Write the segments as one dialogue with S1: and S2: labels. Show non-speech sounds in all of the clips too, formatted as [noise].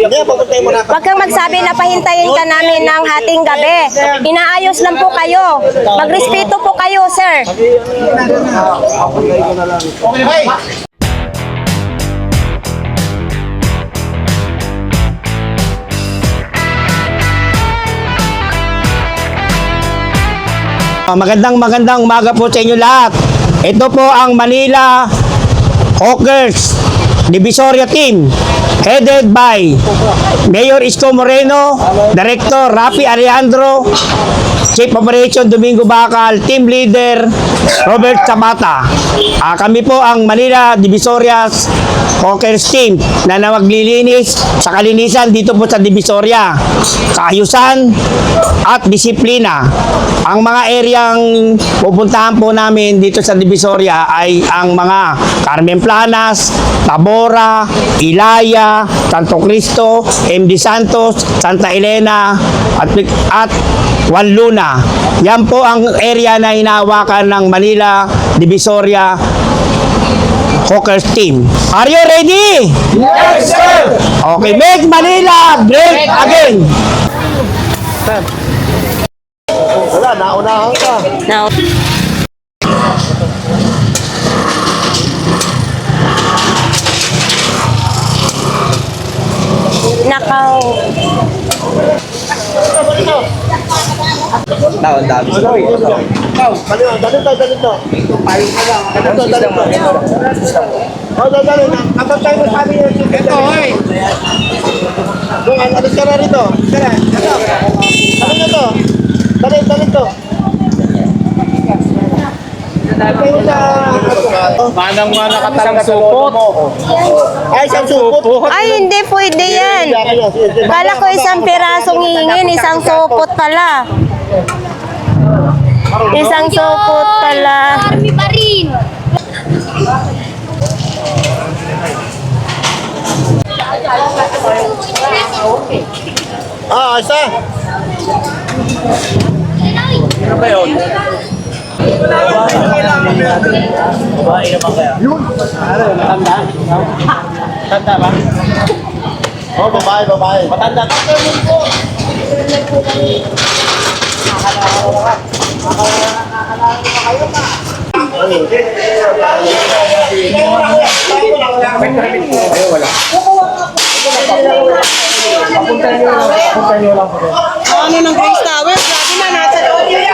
S1: Huwag kang magsabi na pahintayin ka namin ng hating gabi. Inaayos lang po kayo. Magrespeto po kayo, sir.
S2: Hey!
S3: Ah, Magandang magandang umaga po sa inyo lahat. Ito po ang Manila Hawkers Divisoria Team headed by Mayor Isko Moreno, Director Rafi Alejandro, Chief Operation Domingo Bacal, Team Leader Robert Sabata. Ah, kami po ang Manila Divisorias Hawkers Team na namaglilinis sa kalinisan dito po sa Divisoria. Kaayusan at disiplina. Ang mga areang pupuntahan po namin dito sa Divisoria ay ang mga Carmen Planas, Tabora, Ilaya, Santo Cristo, MD Santos, Santa Elena, at, at Juan Luna. Yan po ang area na hinahawakan ng Manila Divisoria Hawkers Team. Are you ready? Yes, sir! Okay, make Manila great again!
S2: Wala, naunahan ka.
S1: Now, Nakaw.
S2: Taon, dami. Ikaw, dali na, dali to, dali to. Dali to, dali to. Oh, dali, na. Kapag tayo masabi niya, ito, hoy. Doon, alis ka na rito. Sige, ito. Dali na to. Dali, dali to. Kayo sa...
S4: Manang-mana ka talaga supot.
S2: Ay, isang supot.
S1: Ay, hindi pwede yan. Kala ko isang pirasong hihingin, isang sopot pala. Isang sopot pala.
S5: Army pa rin.
S2: Ah, isa.
S4: Ano ba yun? Babae naman kaya. Yun. Tanda? Tanda ba?
S2: Oh, babae, babae.
S4: Matanda ka.
S6: Ano ng Grace Tower? Grabe na, nasa loob yun.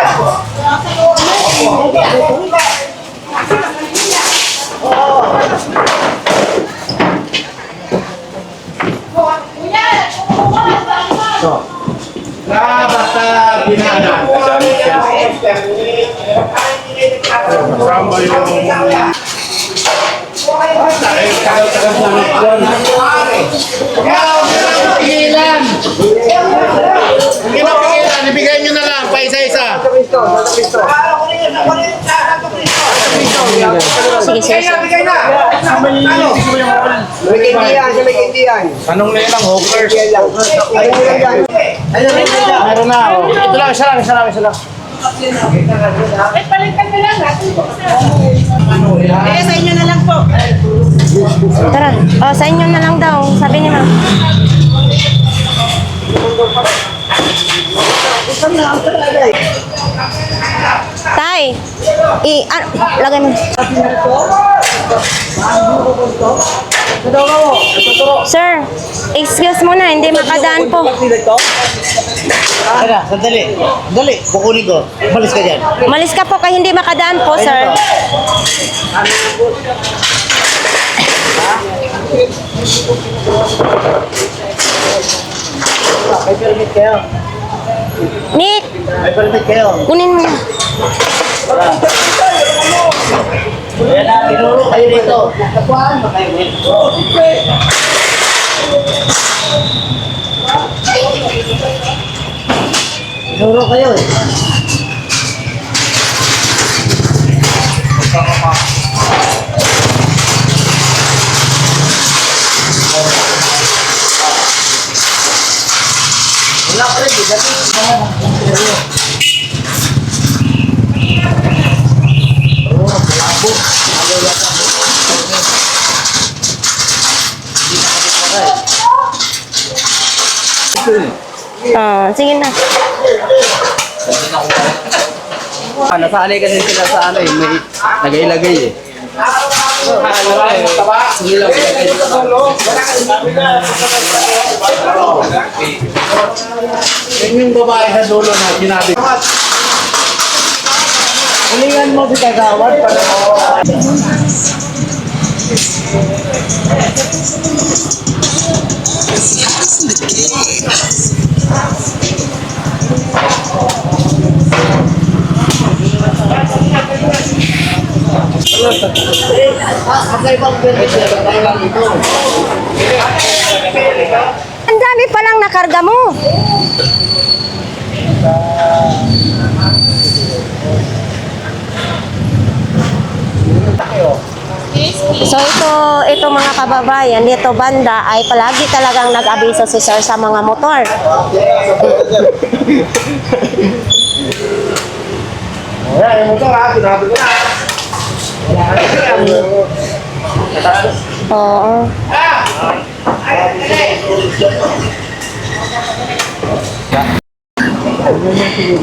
S1: Sige, sige, sige.
S4: Anong na lang, hawkers?
S2: Meron na, oh.
S4: Ito lang, isa lang, isa lang, isa lang.
S6: Eh, sa inyo na lang po.
S1: Tara. O, sa inyo na lang daw. Sabi ni ma'am. Tay, i, ah, lagay mo. Sir, excuse mo na, hindi makadaan po.
S2: Tara, sandali. Dali, kukunin ko. Malis ka dyan.
S1: Malis ka po kay hindi makadaan po, sir.
S2: May permit kayo.
S1: Nick,
S2: May permit kayo.
S1: kunin mo.
S2: Ayan na, tinuro kayo dito. Nakuhaan ba kayo dito? Tinuro kayo eh. Wala pa rin, eh.
S1: Ah, sige na.
S4: Ah, nasanay kasi sila sa ano eh, may nagay-lagay eh.
S2: Yan yung babae sa dulo na sinabi. Hulingan mo si Kagawad para Magkaibang beses na lang ito.
S1: Ang dami palang nakarga mo. So ito, ito mga kababayan, dito banda ay palagi talagang nag-abiso si sir sa mga motor.
S2: Yung motor ha, sinabi ko na.
S1: Oo.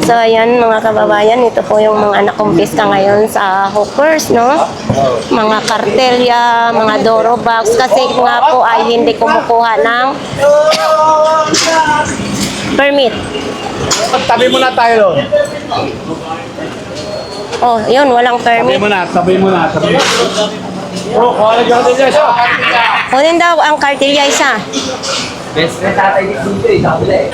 S1: So ayan mga kababayan, ito po yung mga nakumpiska ngayon sa hookers, no? Mga kartelya, mga doro box, kasi nga po ay hindi kumukuha ng permit.
S2: Tabi mo na tayo.
S1: Oh, yun, walang
S2: Tabi
S1: permit.
S2: mo na, tabi mo na, tabi mo na. Bro, kuha dyan din siya.
S1: Kunin daw ang kartelya isa.
S4: Best friend tatay dito eh, sabi na eh.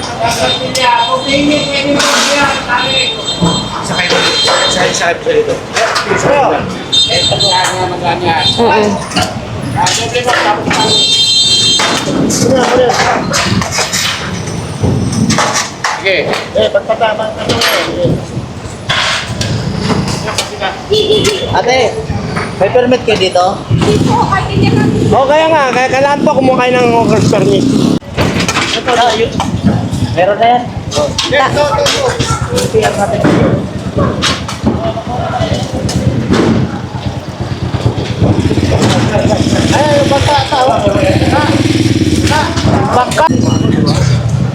S1: Mm-mm.
S2: Okay. Eh, pagpatama ka
S4: Ate, may permit kayo dito?
S3: O kaya nga, kaya kailangan po kumuha kayo ng hawker's permit.
S4: Meron na yan?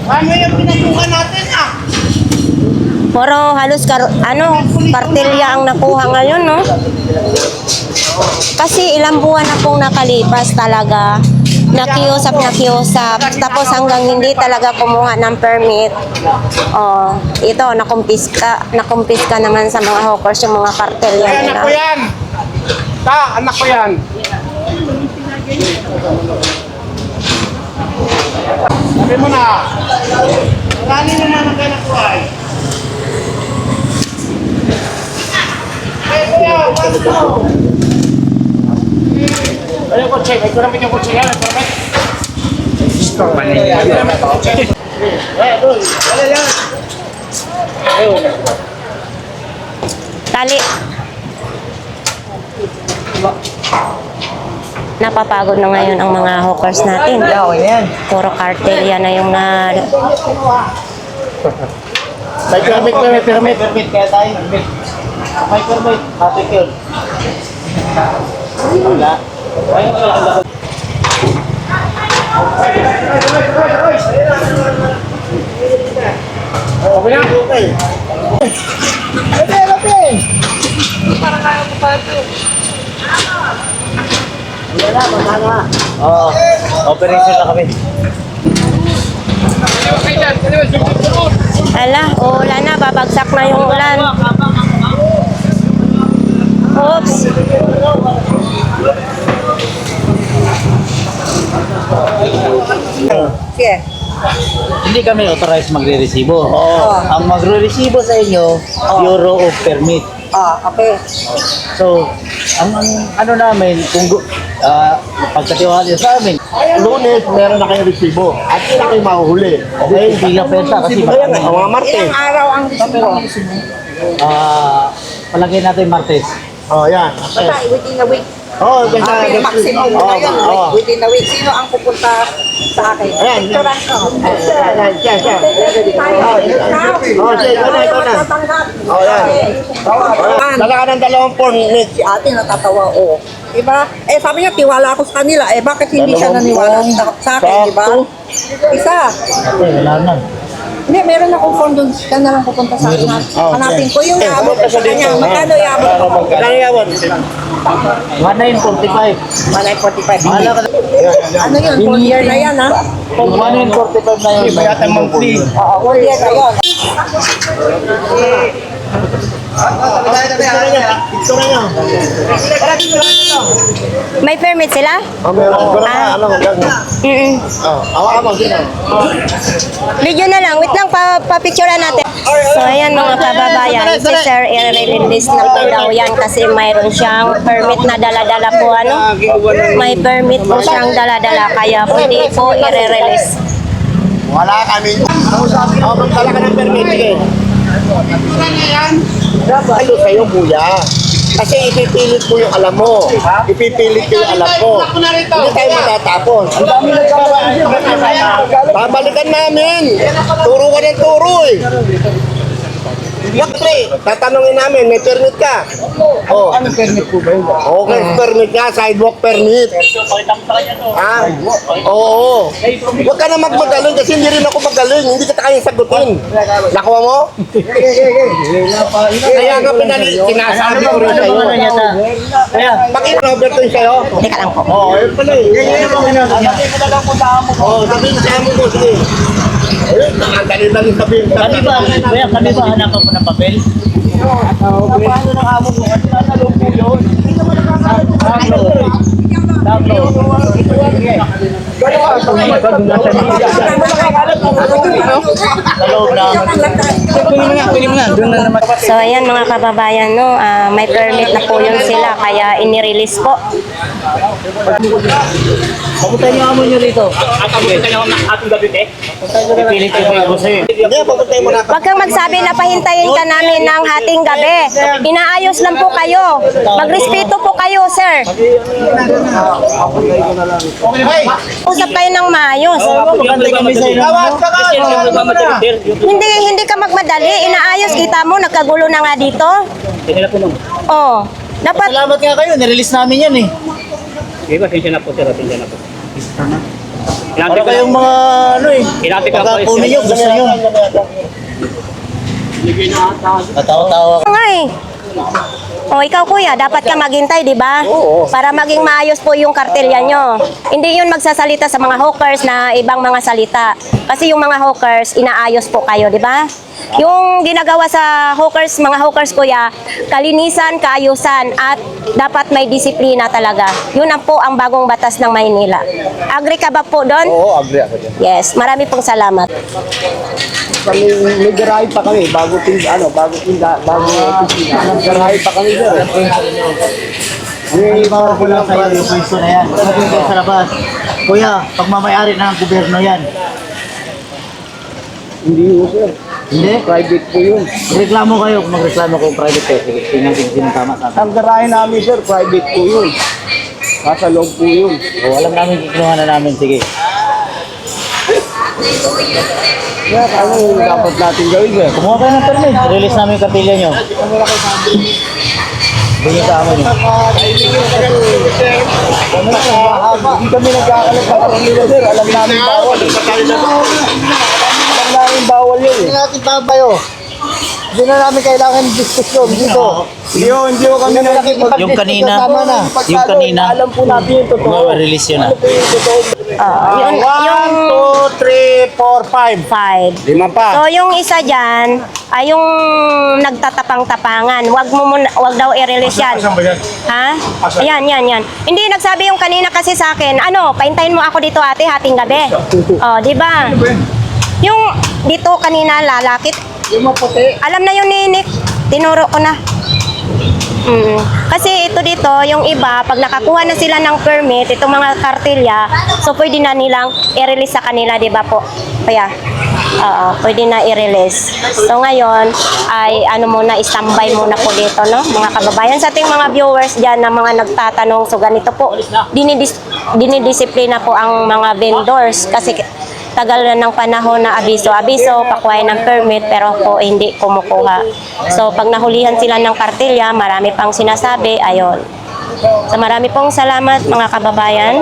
S2: Ano yung pinatukan natin
S1: Puro halos kar ano, kartelya ang nakuha ngayon, no? Kasi ilang buwan na pong nakalipas talaga. Nakiusap, nakiusap. Tapos hanggang hindi talaga kumuha ng permit. Oh, ito, nakumpiska, nakumpiska naman sa mga hawkers yung mga kartelya
S2: Ay, anak ko
S1: nila.
S2: yan. Ta, anak ko yan. Sabi mo na. Marami naman ang anak ko ay. Ay, kuya, what's up? Ayun ko, check. Ay, kuramit yung kutsi yan. Ay, kuramit. Ay, kuramit yung kutsi. Eh, doon. Wala yan. Ayun.
S1: Tali. Napapagod na ngayon ang mga hawkers natin. Puro kartelya na yung na...
S2: May permit, may permit. Permit kaya tayo. Permit. May permit. Matik yun. Wala. Ay, wala, wala. Okay na? Okay. Ate, ate!
S4: Oo, operation na kami.
S1: Ala, ulan na, babagsak na yung ulan. Oops.
S4: Hindi kami authorized magre-resibo. Oo. Ang magre-resibo sa inyo, Bureau of Permit.
S6: Ah, okay.
S4: So, ang, ang ano namin, kung gu- ah, pagkatiwala niyo sa amin,
S2: Lunes, meron na kayong resibo. At hindi na kayo mahuhuli.
S4: okay, hindi ka pwenta kasi baka may,
S3: Ang mga Martes.
S6: Araw ang
S4: ah, palagay natin Martes.
S2: Oh, yan.
S6: Basta within a week.
S2: Oo, basta.
S6: Sabi, maximum mo
S2: Oo,
S6: na yun.
S2: oo.
S6: Within a week. Sino ang pupunta sa akin?
S2: Ayan.
S6: Picturean ko.
S2: Ayan, siya, siya. Oh, siya, ikaw na, ikaw na. Oh, yan.
S6: Man,
S2: Dala ka ng dalawang permit.
S6: si ate natatawa, oo. Diba? Eh, sabi niya, tiwala ako sa kanila. Eh, bakit hindi siya naniwala sa, sa akin, diba? Isa.
S4: Wala na.
S6: Hindi, meron akong phone doon. Siya na lang pupunta sa akin. Hanapin ko yung naabot ko sa kanya. Magkano yaabot ko?
S2: Magkano yawon?
S4: 1945.
S6: 145.
S4: Wala ka
S6: Ano yun? Full year na yan, ha?
S4: 1945 na yun.
S2: Yata monthly.
S6: Oo, full year na yun.
S1: May permit sila?
S2: Oh, meron. Na, ano, gagawin.
S1: Mm
S2: Oh, hawakan mo, sino?
S1: Video na lang. Wait lang, pa papicturean natin. So, ayan mga kababayan. Si Sir i-release na po daw yan kasi mayroon siyang permit na dala-dala po. Ano? May permit po siyang dala-dala kaya pwede po i-release.
S2: Wala kami. Magdala ka ng permit. Sige. Dapat ito sa'yo, kuya. Kasi ipipilit mo yung alam mo. Ipipilit ko yung alam ko. Hindi tayo matatapos. Babalikan namin. Turo ka ng turo eh. Siyempre, tatanungin namin, may permit ka? Oh. Anong permit po ba yun? Okay, permit ka, sidewalk permit. Ah, oo. Huwag ka na magmagaling kasi hindi rin ako magaling. Hindi kita kayang sagutin. Nakuha mo? [laughs] Kaya nga pinali, sinasabi ko rin sa'yo.
S4: Ano? Kaya,
S2: Pakita Roberto yung sa'yo.
S1: Teka lang po.
S2: Oo, oh, yun pala eh. Oo, sabihin sa amo ko, sige. Ayun, nakadali-dali sabihin.
S4: kami ba, kuya, kami ba hanapan mo ng papel? Paano ng amo mo? Kasi nasa loob po yun. Download. Download. Sa loob na.
S1: So, ayan mga kababayan, no, ah, may permit na po yun sila kaya inirelease po.
S4: Papunta niyo amo niyo rito. Ipilit ko yung gusto eh.
S2: Hindi, papuntayin mo na.
S1: Huwag kang magsabi na pahintayin ka namin ng hating gabi. Inaayos lang po kayo. Magrespeto po kayo, sir. Usap kayo ng maayos.
S4: Pagkantay kami sa inyo.
S1: Hindi hindi ka magmadali. Inaayos kita mo, nagkagulo na nga dito. Oh. Dapat
S4: Salamat nga kayo, nirelease namin yan eh.
S5: Sige, pasensya na po sir, pasensya na po.
S4: Para kayong mga ano eh.
S5: Inati ka po
S4: Pagka kunin nyo, gusto nyo. Natawa-tawa
S1: nga eh. Oh, ikaw kuya, dapat ka maghintay, di ba? Para maging maayos po yung kartelya nyo. Hindi yun magsasalita sa mga hawkers na ibang mga salita. Kasi yung mga hawkers, inaayos po kayo, di ba? Yung ginagawa sa hawkers, mga hawkers kuya, kalinisan, kaayusan, at dapat may disiplina talaga. Yun ang po ang bagong batas ng Maynila. Agree ka ba po doon?
S2: Oo, agree ako dyan.
S1: Yes, marami pong salamat.
S2: Kami, may garahe pa kami, bago tinda, ano, bago tinda, bago opisina. Garahe pa kami dyan.
S4: May mga ko lang sa'yo yung pwesto na yan. Sabi ko sa labas. Kuya, pagmamayari na ng gobyerno yan.
S2: Hindi mo, sir.
S4: Hindi?
S2: Private po yun.
S4: Reklamo kayo kung magreklamo kung private kayo. Sige, tingnan kung sino tama sa akin.
S2: Ang garahe namin, sir, private po yun. Nasa loob po yun.
S4: O, alam namin, kikinuha na namin. Sige.
S2: Kaya ano yung dapat natin gawin, sir?
S4: Kumuha kayo ng permit. Release namin yung kapilya nyo. Hindi sa amin.
S2: Hindi kami nagkakalat sa kanila, sir. Alam namin bawal. eh. Alam namin bawal yun. Hindi natin tabayo. Hindi na namin kailangan diskusyon dito. Hindi ho, hindi ho kami nakikipag
S4: Yung kanina, yung kanina,
S2: Alam po natin yung totoo.
S4: release yun na.
S2: Ano po yung totoo?
S1: Ah, yun, yung
S2: One, two, three, four, five.
S1: five.
S2: Lima pa.
S1: So yung isa diyan ay yung nagtatapang-tapangan. Wag mo muna, wag daw i-release yan. Ha? Ayan, yan, yan. Hindi nagsabi yung kanina kasi sa akin, ano, paintayin mo ako dito ate hating gabi. Oh, di ba? Yung dito kanina lalakit.
S2: Yung maputi.
S1: Alam na yun ni Nick. Tinuro ko na. Mm. Kasi ito dito, yung iba, pag nakakuha na sila ng permit, itong mga kartilya, so pwede na nilang i-release sa kanila, di ba po? Kaya, oo, pwede na i-release. So ngayon, ay ano muna, standby muna po dito, no? Mga kababayan, sa ating mga viewers dyan na mga nagtatanong, so ganito po, dinidis, dinidisiplina po ang mga vendors kasi tagal na ng panahon na abiso-abiso, pakuhay ng permit, pero po hindi kumukuha. So, pag nahulihan sila ng kartilya, marami pang sinasabi, ayon. So, marami pong salamat mga kababayan.